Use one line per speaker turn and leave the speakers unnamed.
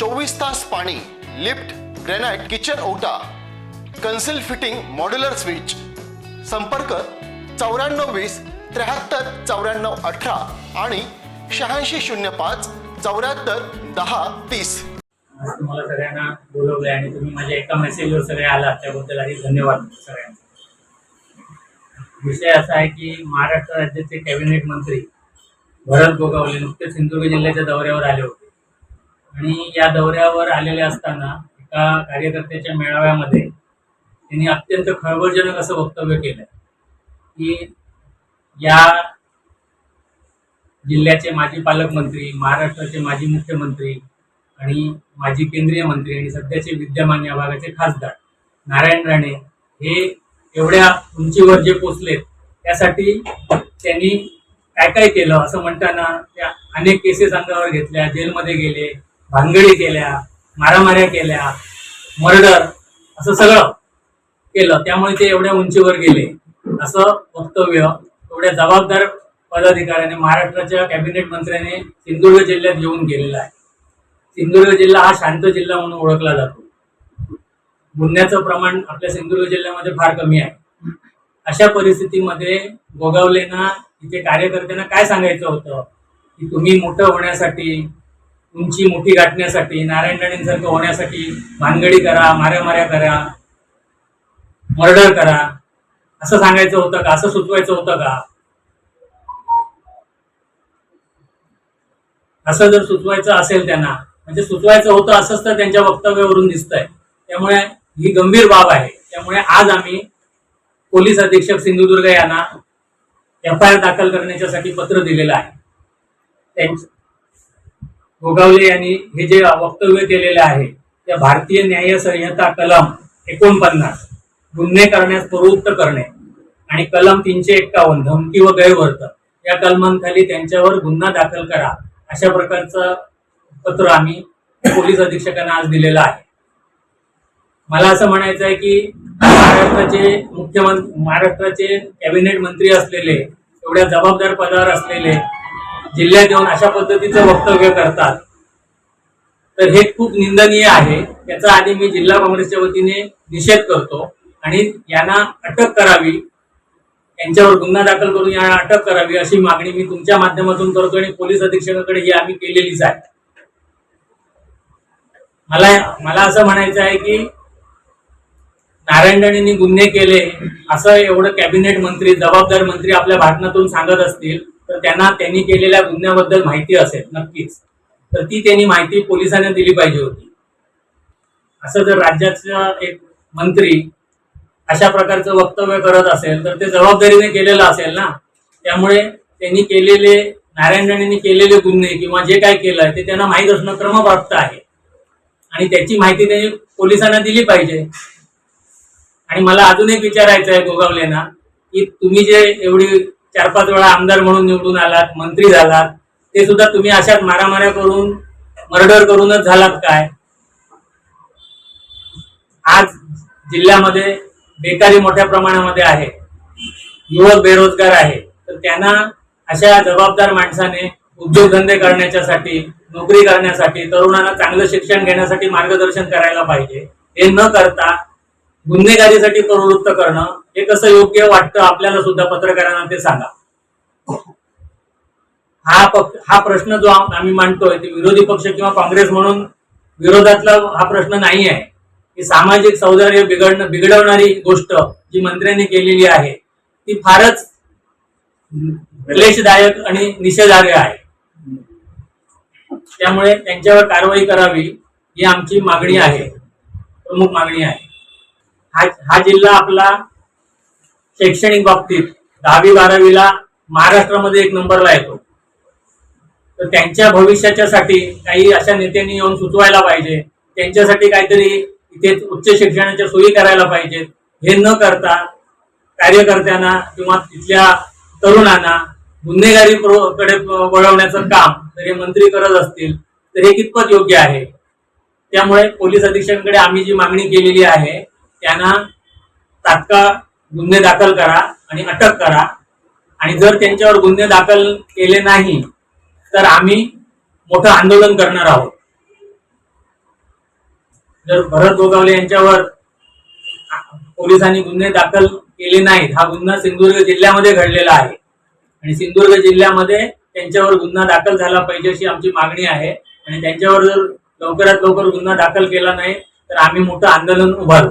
चोवीस तास पाणी लिफ्ट ग्रेनाइट किचन ओटा कन्सिल फिटिंग मॉड्युलर स्विच. संपर्क चौऱ्याण्णव वीस त्र्याहत्तर चौऱ्याण्णव अठरा आणि शहाऐंशी शून्य पाच चौऱ्याहत्तर दहा तीस.
तुम्हाला सगळ्यांना बोलवलंय आणि तुम्ही माझ्या एका मेसेजवर सगळे आलात त्याबद्दल आधी धन्यवाद सगळ्यांना विषय असा आहे की महाराष्ट्र राज्याचे कॅबिनेट मंत्री भरत गोगावले नुकतेच सिंधुदुर्ग जिल्ह्याच्या दौऱ्यावर आले होते. आणि या दौऱ्यावर आलेले असताना एका कार्यकर्त्याच्या मेळाव्यामध्ये त्यांनी अत्यंत खळबळजनक असं वक्तव्य केलं की या जिल्ह्याचे माजी पालकमंत्री महाराष्ट्राचे माजी मुख्यमंत्री आणि माजी केंद्रीय मंत्री आणि सध्याचे विद्यमान या भागाचे खासदार नारायण राणे हे एवढ्या उंचीवर जे पोचलेत त्यासाठी त्यांनी काय काय केलं? असं म्हणताना त्या अनेक केसेस अंगावर घेतल्या जेलमध्ये गेले भानगडी केल्या मारामाऱ्या केल्या मर्डर असं सगळं केलं. त्यामुळे ते एवढ्या उंचीवर गेले. असं वक्तव्य एवढ्या जबाबदार पदाधिकाऱ्याने महाराष्ट्राच्या कॅबिनेट मंत्र्याने सिंधुदुर्ग जिल्ह्यात येऊन केलेला आहे. सिंधुदुर्ग जिल्हा हा शांत जिल्हा म्हणून ओळखला जातो. गुन्ह्याचं प्रमाण आपल्या सिंधुदुर्ग जिल्ह्यामध्ये फार कमी आहे. अशा परिस्थितीमध्ये गोगावलेना इथे कार्यकर्त्यांना काय सांगायचं होतं? की तुम्ही मोठं होण्यासाठी उंची मोठी गाठण्यासाठी नारायण राणेंसारखं होण्यासाठी भानगडी करा माऱ्या करा मर्डर करा. असं सांगायचं होतं का? असं सुचवायचं होतं का? असं जर सुचवायचं असेल त्यांना म्हणजे सुचवायचं होतं असंच तर त्यांच्या वक्तव्यावरून दिसतंय. त्यामुळे ही गंभीर बाब आहे. त्यामुळे आज आम्ही पोलीस अधीक्षक सिंधुदुर्ग यांना एफ आय आर दाखल करण्याच्यासाठी पत्र दिलेलं आहे. गोगावले यांनी हे जे वक्तव्य केलेले आहे त्या भारतीय न्याय संहिता कलम एकोणपन्नास गुन्हे करण्यास प्रवृत्त करणे आणि कलम तीनशे एक्कावन्न धमकी व गैरवर्तन या कलमांखाली त्यांच्यावर गुन्हा दाखल करा अशा प्रकारचं पत्र आम्ही पोलीस अधीक्षकांना आज दिलेलं आहे. मला असं म्हणायचं आहे की महाराष्ट्राचे मुख्यमंत्री महाराष्ट्राचे कॅबिनेट मंत्री असलेले एवढ्या जबाबदार पदावर असलेले जिल्ह्यात येऊन अशा पद्धतीचं वक्तव्य करतात. तर हे खूप निंदनीय आहे. याचा आधी मी जिल्हा काँग्रेसच्या वतीने निषेध करतो आणि यांना अटक करावी. यांच्यावर गुन्हा दाखल करून यांना अटक करावी अशी मागणी मी तुमच्या माध्यमातून करतो आणि पोलीस अधीक्षकाकडे ही आम्ही केलेलीच आहे. मला मला असं म्हणायचं आहे की नारायण गुन्हे केले असं एवढं कॅबिनेट मंत्री जबाबदार मंत्री आपल्या भाषणातून सांगत असतील. त्यांना त्यांनी केलेल्या गुन्ह्याबद्दल माहिती असेल नक्कीच. तर ती त्यांनी माहिती पोलिसांना दिली पाहिजे होती. असं जर राज्याचा एक मंत्री अशा प्रकारचं वक्तव्य करत असेल तर ते जबाबदारीने केलेलं असेल ना? त्यामुळे त्यांनी केलेले नारायण राणेंनी केलेले गुन्हे किंवा जे काय केलंय ते त्यांना माहीत असणं क्रमप्राप्त आहे. आणि त्याची माहिती त्यांनी पोलिसांना दिली पाहिजे. आणि मला अजून एक विचारायचं आहे गोगावलेना की तुम्ही जे एवढी चार पाच वेळा आमदार म्हणून निवडून आलात मंत्री झालात. ते सुद्धा तुम्ही अशाच मारामाऱ्या करून मर्डर करूनच झालात काय? आज जिल्ह्यामध्ये बेकारी मोठ्या प्रमाणामध्ये आहे. युवक बेरोजगार आहे. तर त्यांना अशा जबाबदार माणसाने उद्योगधंदे करण्याच्यासाठी नोकरी करण्यासाठी तरुणांना चांगलं शिक्षण घेण्यासाठी मार्गदर्शन करायला पाहिजे. हे न करता गुन्हेगारीसाठी प्रवृत्त करणं हे कसं योग्य वाटतं आपल्याला सुद्धा पत्रकारांना ते सांगा. हा पक्ष हा प्रश्न जो आम्ही मांडतोय ते विरोधी पक्ष किंवा काँग्रेस म्हणून विरोधातला हा प्रश्न नाही आहे. की सामाजिक सौंदर्य बिघडणं बिघडवणारी गोष्ट जी मंत्र्यांनी केलेली आहे ती फारच क्लेशदायक आणि निषेधार्ह आहे. त्यामुळे त्यांच्यावर कारवाई करावी ही आमची मागणी आहे. प्रमुख मागणी आहे. हा हा जिल्हा आपला शैक्षणिक बाबतीत दहावी बारावीला महाराष्ट्रामध्ये एक नंबरला येतो. तर त्यांच्या भविष्याच्या साठी काही अशा नेत्यांनी येऊन सुचवायला पाहिजे. त्यांच्यासाठी काहीतरी इथे उच्च शिक्षणाच्या सोयी करायला पाहिजेत. हे न करता कार्यकर्त्यांना किंवा तिथल्या तरुणांना गुन्हेगारी कडे वळवण्याचं काम जर हे मंत्री करत असतील तर हे कितपत योग्य आहे? त्यामुळे पोलीस अधीक्षकांकडे आम्ही जी मागणी केलेली आहे त्यांना तात्काळ गुन्हे दाखल करा आणि अटक करा. आणि जर त्यांच्यावर गुन्हे दाखल केले नाही तर आम्ही मोठं आंदोलन करणार आहोत. जर भरत गोगावले यांच्यावर पोलिसांनी गुन्हे दाखल केले नाहीत हा गुन्हा सिंधुदुर्ग जिल्ह्यामध्ये घडलेला आहे. आणि सिंधुदुर्ग जिल्ह्यामध्ये त्यांच्यावर गुन्हा दाखल झाला पाहिजे अशी आमची मागणी आहे. आणि त्यांच्यावर जर लवकरात लवकर गुन्हा दाखल केला नाही तर आम्ही मोठं आंदोलन उभारू.